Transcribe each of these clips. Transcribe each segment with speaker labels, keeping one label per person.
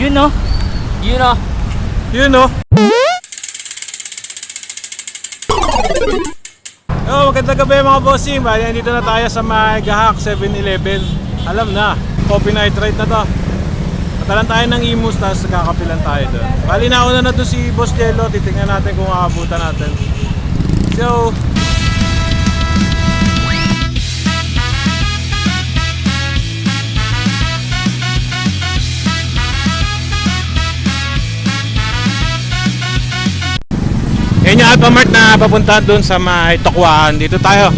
Speaker 1: You know?
Speaker 2: You know.
Speaker 3: You know. Oh, magandang gabi mga bossing. Bali, nandito na tayo sa may Gahak 7-Eleven. Alam na, coffee night ride na to. Patalan tayo ng imus, tapos kakapilan tayo doon. Bali, nauna na doon si Boss Jello. Titingnan natin kung aabutan natin. So, Yung Alphamart na papuntahan doon sa may Tokwaan. Dito tayo.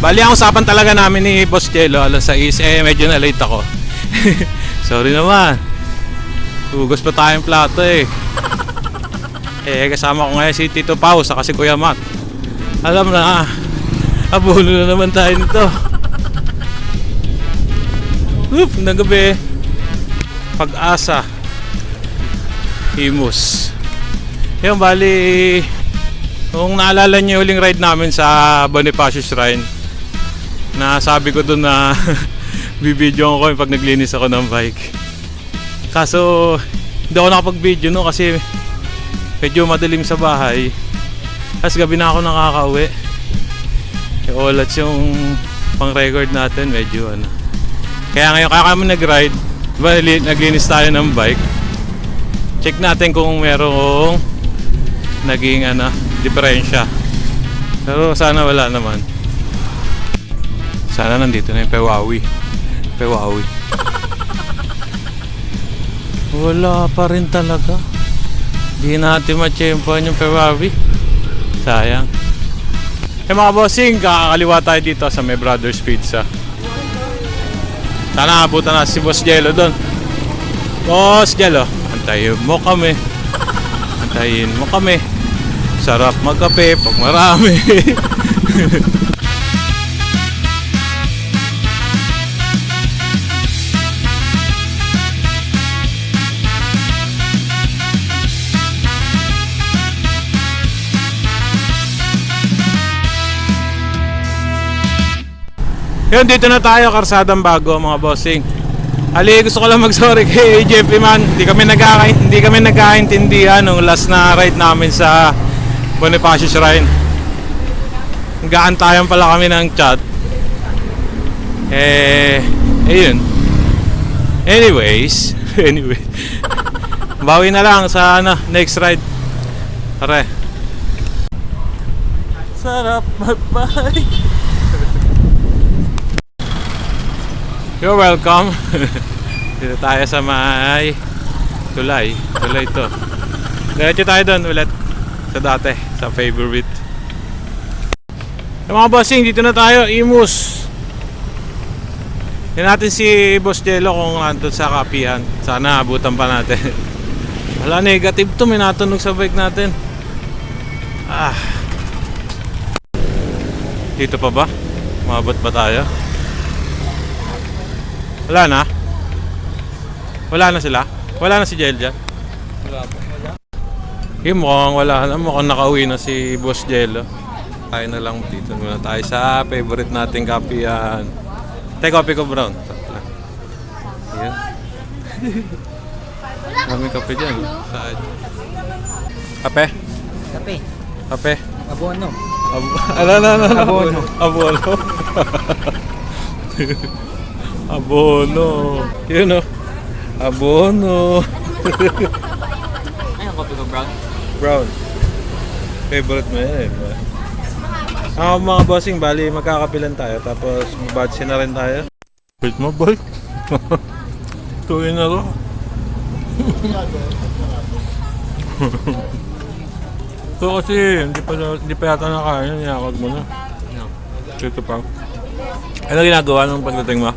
Speaker 3: Bali ang usapan talaga namin ni Boss Jello alas 6 eh medyo na late ako. Sorry naman. Hugos pa tayong plato eh. Eh kasama ko ngayon si Tito Pau sa si Kuya Matt. Alam na, abulo na naman tayo nito. Oop, gabi. Pag-asa. Himus. Yung bali, kung naalala niyo yung huling ride namin sa Bonifacio Shrine, na sabi ko doon na bibidyo ko pag naglinis ako ng bike. Kaso, hindi ako nakapag-video no kasi medyo madilim sa bahay. Tapos gabi na ako nakakauwi. E, olats yung pang-record natin, medyo ano. Kaya ngayon, kaya kami nag-ride, diba, li- naglinis tayo ng bike. Check natin kung merong naging ano, diferensya. Pero sana wala naman. Sana nandito na yung Pewawi. Pewawi. Wala pa rin talaga. Di natin machempoan yung Pewawi. Sayang. Eh mga bossing, kakakaliwa tayo dito sa may Brothers Pizza. Sana abutan na si Boss Jello doon. Boss Jello, antayin mo kami. Antayin mo kami. Sarap magkape pag marami. Yun, dito na tayo, karsadang bago mga bossing. Ali, gusto ko lang mag-sorry kay Jeffrey man. Hindi kami nagkaka hindi kami nagkaintindihan nung last na ride namin sa Bonifacio Shrine. Gaantayan pala kami ng chat. Eh, ayun. Anyways, anyway. Bawi na lang sa ano, next ride. Tara. Sarap mag-bike. You're welcome. Dito tayo sa may tulay. Tulay to. Diretso tayo doon ulit. Sa dati. Sa favorite. Yung mga bossing, dito na tayo. Imus. Yan natin si Boss Jello kung nandun sa kapihan. Sana abutan pa natin. Wala negative to. May natunog sa bike natin. Ah. Dito pa ba? Mabot ba tayo? Wala na? Wala na sila? Wala na si Jel dyan? Eh, mukhang wala na. Mukhang nakauwi na si Boss Jello. Tayo na lang dito muna tayo sa favorite nating kapihan. Tay, kopi ko brown. Yan. Kami kape dyan. Saan? Kape?
Speaker 2: Kape.
Speaker 3: Kape?
Speaker 2: Abono.
Speaker 3: Ab ano, ano, ano, ano?
Speaker 2: Abono.
Speaker 3: Abono. Abono. Yun o. Abono.
Speaker 2: Ay, ang kopi ko, brown.
Speaker 3: Brown. Favorite mo yan eh. Ako mga bossing, bali magkakapilan tayo. Tapos mabadsi na rin tayo. Wait mo, boy. Tuloy na ro. Ito kasi, hindi pa, hindi pa yata nakain. Niyakag mo na.
Speaker 2: No.
Speaker 3: Ito pa. Ano ginagawa nung pagdating mo?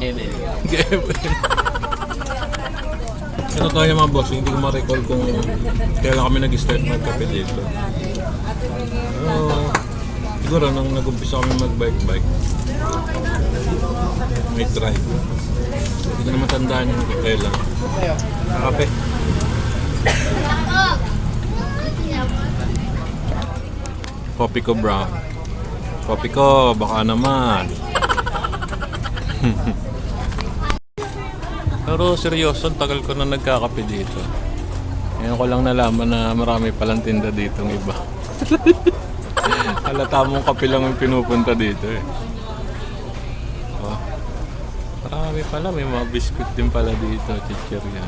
Speaker 2: Eme.
Speaker 3: Ito tayo mga boss, hindi ko ma-recall kung kailan kami nag-start magkape dito. Pero siguro nung nag-umpisa kami mag-bike-bike, may drive. Hindi ko na matandaan yung kailan. Kape. Kopi ko bro. Kopi ko, baka naman. Pero seryoso, ang tagal ko na nagkakape dito. Ngayon ko lang nalaman na marami palang tinda dito ng iba. Halata mong kape lang yung pinupunta dito eh. Oh. Marami pala, may mga biscuit din pala dito, chichirya.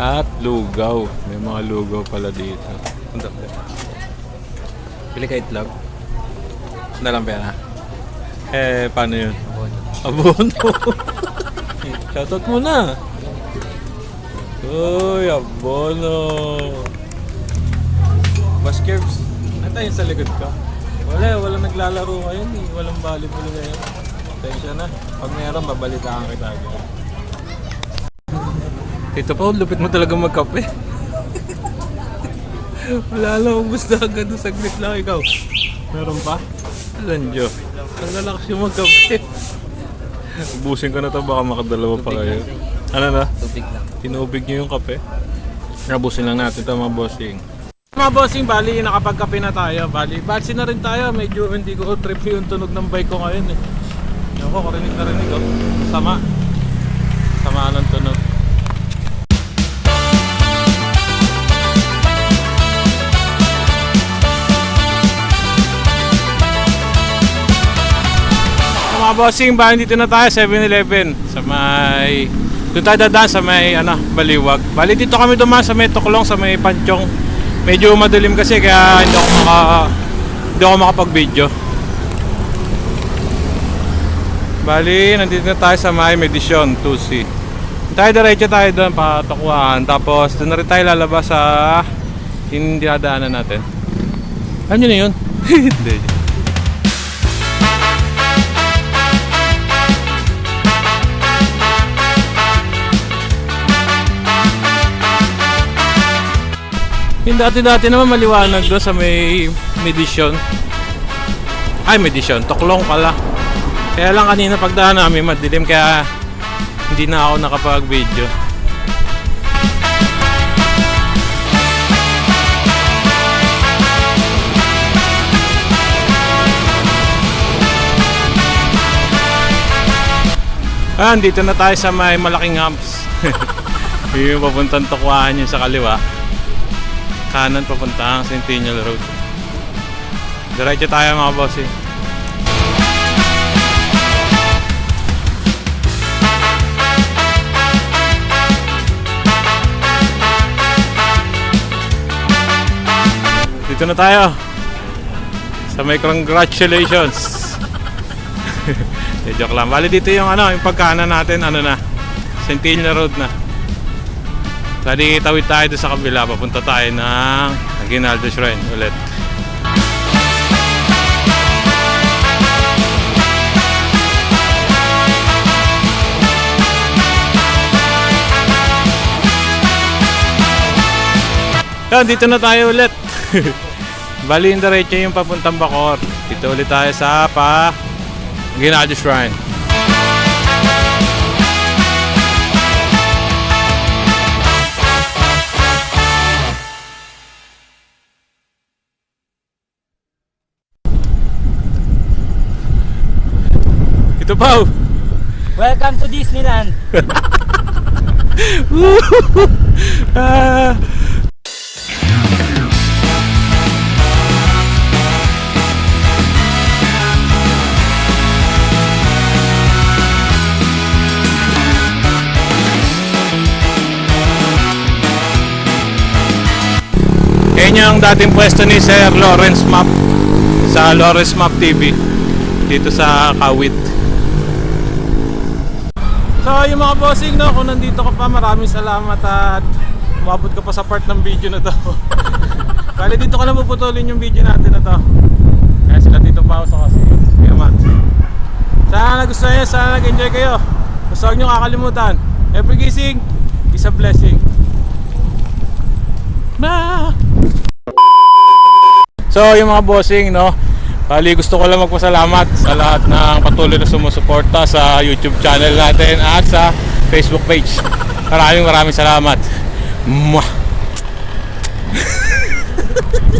Speaker 3: At lugaw. May mga lugaw pala dito. Ang. Pili ka itlog? Lang pera. Eh, paano yun? Abono. Shoutout mo na. Uy, abono. Baskers, ano tayo sa likod ka? Wala, walang naglalaro ngayon eh. Walang volleyball ngayon. Tensya na. Pag meron, babalitaan kita agad. Tito Paul, lupit mo talaga magkape. Wala lang, ubus na agad. Saglit lang ikaw. Meron pa? Alan, Jo. Ang lalakas yung magkape. Ubusin ko na to, baka makadalawa pa kayo. Ano na?
Speaker 2: Tubig lang.
Speaker 3: Tinubig niyo yung kape. Nabusin lang natin ito mga bossing. Mga bossing, bali nakapagkape na tayo. Bali, batsi na rin tayo. Medyo hindi ko trip yung tunog ng bike ko ngayon eh. Ewan ko, karinig na rinig ko. Sama. Sama ng tunog. Mga bossing, bali dito na tayo, 7-Eleven. Sa may... Doon tayo dadaan sa may, ano, Baliwag. Bali dito kami dumaan sa may Tuklong, sa may Panchong. Medyo madilim kasi kaya hindi ako maka... Hindi ako makapag-video. Bali, nandito na tayo sa may Medisyon, 2C. Tayo diretso tayo doon, patakuan. Tapos, doon na rin tayo lalabas sa hindi dadaanan natin. Ano yun na yun? Hindi. Yung dati-dati naman maliwanag doon sa may medisyon. Ay, medisyon. Toklong pala. Kaya lang kanina pagdaan namin madilim kaya hindi na ako nakapag-video. Ah, dito na tayo sa may malaking humps. yung papuntang tukwahan yun sa kaliwa kanan papuntang Centennial Road. Diretso tayo mga boss eh. Dito na tayo. Sa may congratulations. Eh, joke lang. Bali dito yung ano, yung pagkanan natin, ano na. Centennial Road na. Dali tawid tayo doon sa kabila, papunta tayo ng Aguinaldo Shrine ulit. Yan, dito na tayo ulit. Bali yung diretso yung papuntang Bacor. Dito ulit tayo sa pa Aguinaldo Shrine. Ito pa.
Speaker 2: Welcome to Disneyland!
Speaker 3: Ah. Yan yung dating pwesto ni Sir Lawrence Map sa Lawrence Map TV dito sa Kawit. So yung mga bossing no, kung nandito ka pa maraming salamat at umabot ka pa sa part ng video na to. Bali dito ko na puputulin yung video natin na to. Kaya sila dito pa ako kasi. Kaya Matt. Sana nagustuhan nyo, sana nag-enjoy kayo. Basta huwag nyo kakalimutan. Every gising is a blessing. Ma! So yung mga bossing no, Bali gusto ko lang magpasalamat sa lahat ng patuloy na sumusuporta sa YouTube channel natin at sa Facebook page. Maraming maraming salamat. Mwah!